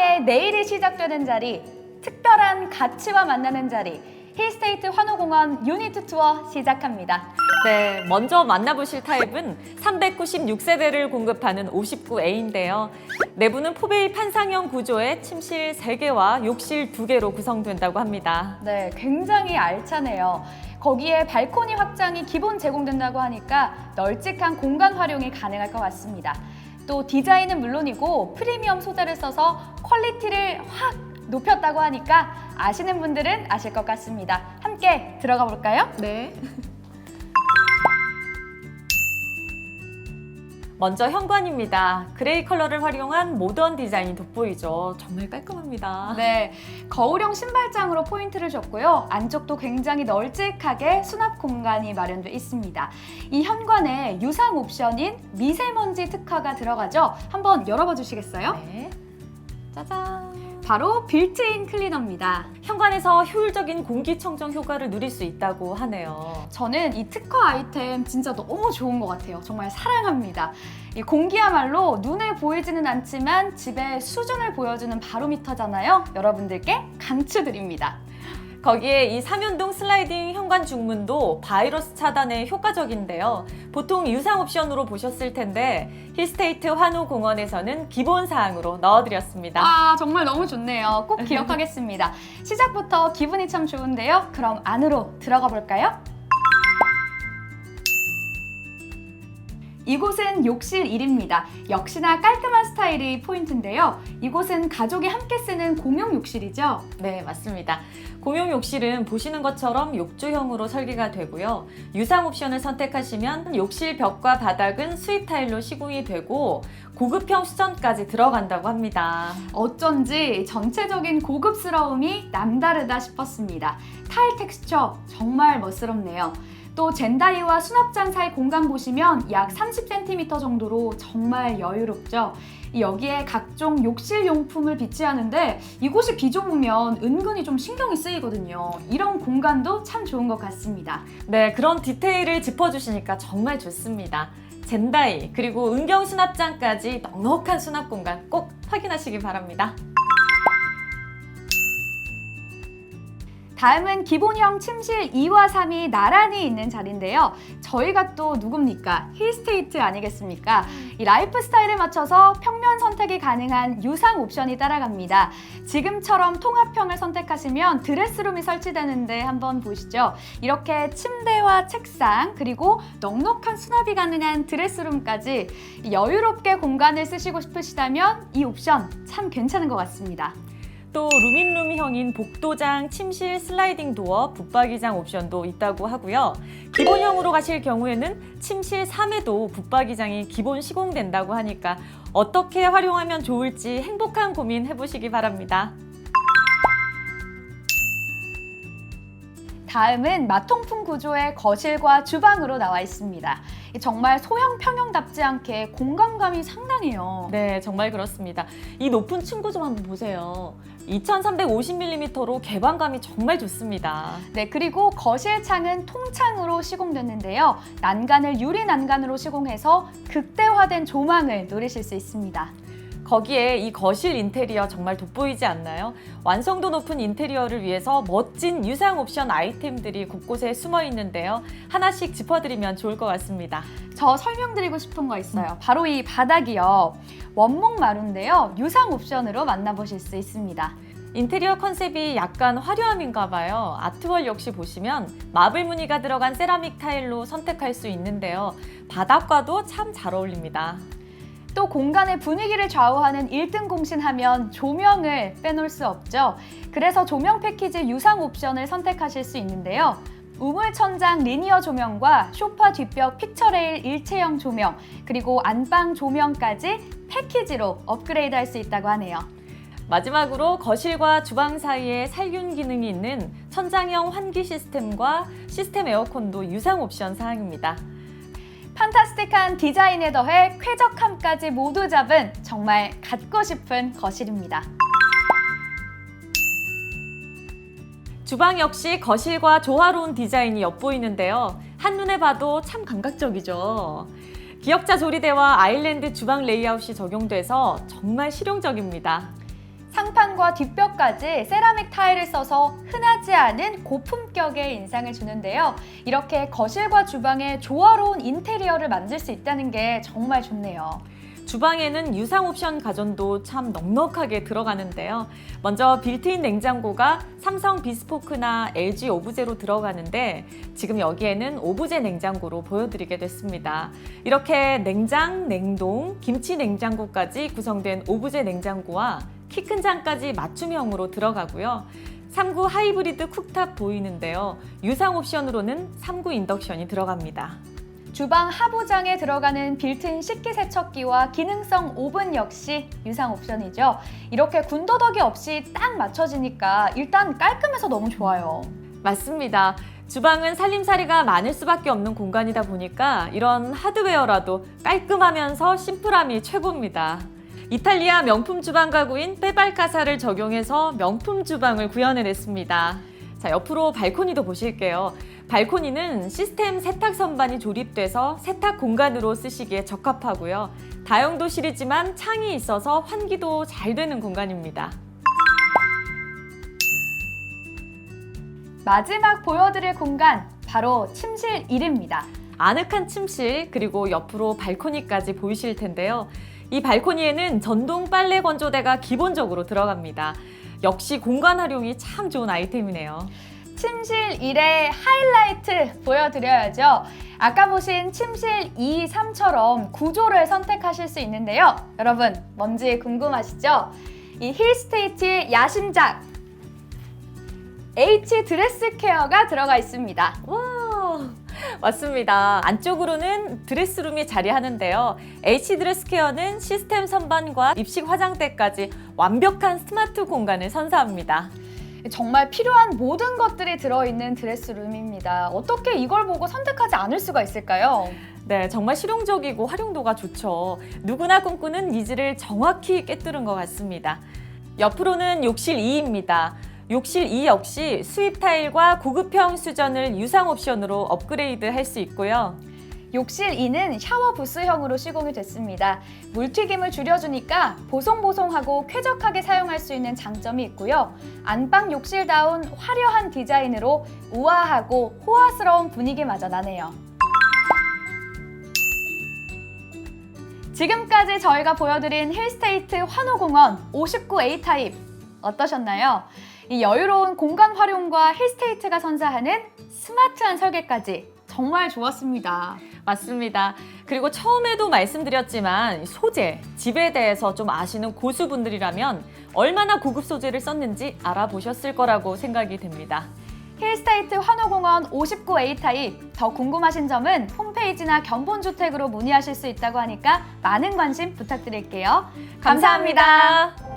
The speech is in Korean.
주방의 내일이 시작되는 자리, 특별한 가치와 만나는 자리, 힐스테이트 환호공원 유니트 투어 시작합니다. 네, 먼저 만나보실 타입은 396세대를 공급하는 59A인데요. 내부는 포베이 판상형 구조의 침실 3개와 욕실 2개로 구성된다고 합니다. 네, 굉장히 알차네요. 거기에 발코니 확장이 기본 제공된다고 하니까 널찍한 공간 활용이 가능할 것 같습니다. 또 디자인은 물론이고 프리미엄 소재를 써서 퀄리티를 확 높였다고 하니까 아시는 분들은 아실 것 같습니다. 함께 들어가 볼까요? 네. 먼저 현관입니다. 그레이 컬러를 활용한 모던 디자인이 돋보이죠. 정말 깔끔합니다. 네, 거울형 신발장으로 포인트를 줬고요. 안쪽도 굉장히 널찍하게 수납 공간이 마련돼 있습니다. 이 현관에 유상 옵션인 미세먼지 특화가 들어가죠. 한번 열어봐 주시겠어요? 네. 짜잔. 바로 빌트인 클리너입니다. 현관에서 효율적인 공기청정 효과를 누릴 수 있다고 하네요. 저는 이 특화 아이템 진짜 너무 좋은 것 같아요. 정말 사랑합니다. 이 공기야말로 눈에 보이지는 않지만 집의 수준을 보여주는 바로미터잖아요. 여러분들께 강추드립니다. 거기에 이 삼연동 슬라이딩 현관 중문도 바이러스 차단에 효과적인데요. 보통 유상 옵션으로 보셨을 텐데 힐스테이트 환호공원에서는 기본 사항으로 넣어드렸습니다. 아, 정말 너무 좋네요. 꼭 기억하겠습니다. 시작부터 기분이 참 좋은데요. 그럼 안으로 들어가 볼까요? 이곳은 욕실 1입니다. 역시나 깔끔한 스타일이 포인트인데요. 이곳은 가족이 함께 쓰는 공용 욕실이죠. 네, 맞습니다. 공용 욕실은 보시는 것처럼 욕조형으로 설계가 되고요. 유상 옵션을 선택하시면 욕실 벽과 바닥은 수입 타일로 시공이 되고 고급형 수전까지 들어간다고 합니다. 어쩐지 전체적인 고급스러움이 남다르다 싶었습니다. 타일 텍스처 정말 멋스럽네요. 또 젠다이와 수납장 사이 공간 보시면 약 30cm 정도로 정말 여유롭죠. 여기에 각종 욕실 용품을 비치하는데 이곳이 비좁으면 은근히 좀 신경이 쓰이거든요. 이런 공간도 참 좋은 것 같습니다. 네, 그런 디테일을 짚어주시니까 정말 좋습니다. 젠다이 그리고 은경 수납장까지 넉넉한 수납 공간 꼭 확인하시기 바랍니다. 다음은 기본형 침실 2와 3이 나란히 있는 자리인데요. 저희가 또 누굽니까? 힐스테이트 아니겠습니까? 이 라이프 스타일에 맞춰서 평면 선택이 가능한 유상 옵션이 따라갑니다. 지금처럼 통합형을 선택하시면 드레스룸이 설치되는데 한번 보시죠. 이렇게 침대와 책상 그리고 넉넉한 수납이 가능한 드레스룸까지 여유롭게 공간을 쓰시고 싶으시다면 이 옵션 참 괜찮은 것 같습니다. 또 루민룸형인 복도장, 침실, 슬라이딩 도어, 붙박이장 옵션도 있다고 하고요. 기본형으로 가실 경우에는 침실 3에도 붙박이장이 기본 시공된다고 하니까 어떻게 활용하면 좋을지 행복한 고민 해보시기 바랍니다. 다음은 마통풍 구조의 거실과 주방으로 나와 있습니다. 정말 소형 평형답지 않게 공간감이 상당해요. 네, 정말 그렇습니다. 이 높은 층고 좀 한번 보세요. 2350mm로 개방감이 정말 좋습니다. 네, 그리고 거실 창은 통창으로 시공됐는데요. 난간을 유리 난간으로 시공해서 극대화된 조망을 누리실 수 있습니다. 거기에 이 거실 인테리어 정말 돋보이지 않나요? 완성도 높은 인테리어를 위해서 멋진 유상 옵션 아이템들이 곳곳에 숨어 있는데요. 하나씩 짚어드리면 좋을 것 같습니다. 저 설명드리고 싶은 거 있어요. 바로 이 바닥이요. 원목 마루인데요. 유상 옵션으로 만나보실 수 있습니다. 인테리어 컨셉이 약간 화려함인가 봐요. 아트월 역시 보시면 마블 무늬가 들어간 세라믹 타일로 선택할 수 있는데요. 바닥과도 참 잘 어울립니다. 또 공간의 분위기를 좌우하는 1등 공신하면 조명을 빼놓을 수 없죠. 그래서 조명 패키지 유상 옵션을 선택하실 수 있는데요. 우물 천장 리니어 조명과 소파 뒷벽 픽처레일 일체형 조명, 그리고 안방 조명까지 패키지로 업그레이드 할 수 있다고 하네요. 마지막으로 거실과 주방 사이에 살균 기능이 있는 천장형 환기 시스템과 시스템 에어컨도 유상 옵션 사항입니다. 판타스틱한 디자인에 더해 쾌적함까지 모두 잡은 정말 갖고 싶은 거실입니다. 주방 역시 거실과 조화로운 디자인이 엿보이는데요. 한눈에 봐도 참 감각적이죠. 기역자 조리대와 아일랜드 주방 레이아웃이 적용돼서 정말 실용적입니다. 상판과 뒷벽까지 세라믹 타일을 써서 흔하지 않은 고품격의 인상을 주는데요. 이렇게 거실과 주방에 조화로운 인테리어를 만들 수 있다는 게 정말 좋네요. 주방에는 유상 옵션 가전도 참 넉넉하게 들어가는데요. 먼저 빌트인 냉장고가 삼성 비스포크나 LG 오브제로 들어가는데 지금 여기에는 오브제 냉장고로 보여드리게 됐습니다. 이렇게 냉장, 냉동, 김치 냉장고까지 구성된 오브제 냉장고와 키 큰 장까지 맞춤형으로 들어가고요. 3구 하이브리드 쿡탑 보이는데요. 유상 옵션으로는 3구 인덕션이 들어갑니다. 주방 하부장에 들어가는 빌트인 식기세척기와 기능성 오븐 역시 유상 옵션이죠. 이렇게 군더더기 없이 딱 맞춰지니까 일단 깔끔해서 너무 좋아요. 맞습니다. 주방은 살림살이가 많을 수밖에 없는 공간이다 보니까 이런 하드웨어라도 깔끔하면서 심플함이 최고입니다. 이탈리아 명품 주방 가구인 빼발카사를 적용해서 명품 주방을 구현해냈습니다. 자, 옆으로 발코니도 보실게요. 발코니는 시스템 세탁 선반이 조립돼서 세탁 공간으로 쓰시기에 적합하고요. 다용도실이지만 창이 있어서 환기도 잘 되는 공간입니다. 마지막 보여드릴 공간 바로 침실 1입니다. 아늑한 침실 그리고 옆으로 발코니까지 보이실 텐데요. 이 발코니에는 전동 빨래 건조대가 기본적으로 들어갑니다. 역시 공간 활용이 참 좋은 아이템이네요. 침실 1의 하이라이트 보여드려야죠. 아까 보신 침실 2, 3처럼 구조를 선택하실 수 있는데요. 여러분, 뭔지 궁금하시죠? 이 힐스테이트의 야심작 H 드레스 케어가 들어가 있습니다. 와, 맞습니다. 안쪽으로는 드레스룸이 자리하는데요. H 드레스 케어는 시스템 선반과 입식 화장대까지 완벽한 스마트 공간을 선사합니다. 정말 필요한 모든 것들이 들어있는 드레스룸입니다. 어떻게 이걸 보고 선택하지 않을 수가 있을까요? 네, 정말 실용적이고 활용도가 좋죠. 누구나 꿈꾸는 니즈를 정확히 꿰뚫은 것 같습니다. 옆으로는 욕실 2입니다. 욕실 2 역시 수입 타일과 고급형 수전을 유상 옵션으로 업그레이드 할 수 있고요. 욕실 2는 샤워 부스형으로 시공이 됐습니다. 물튀김을 줄여주니까 보송보송하고 쾌적하게 사용할 수 있는 장점이 있고요. 안방 욕실다운 화려한 디자인으로 우아하고 호화스러운 분위기 마저 나네요. 지금까지 저희가 보여드린 힐스테이트 환호공원 59A 타입 어떠셨나요? 이 여유로운 공간 활용과 힐스테이트가 선사하는 스마트한 설계까지 정말 좋았습니다. 맞습니다. 그리고 처음에도 말씀드렸지만 소재, 집에 대해서 좀 아시는 고수분들이라면 얼마나 고급 소재를 썼는지 알아보셨을 거라고 생각이 됩니다. 힐스테이트 환호공원 59A 타입 더 궁금하신 점은 홈페이지나 견본주택으로 문의하실 수 있다고 하니까 많은 관심 부탁드릴게요. 감사합니다.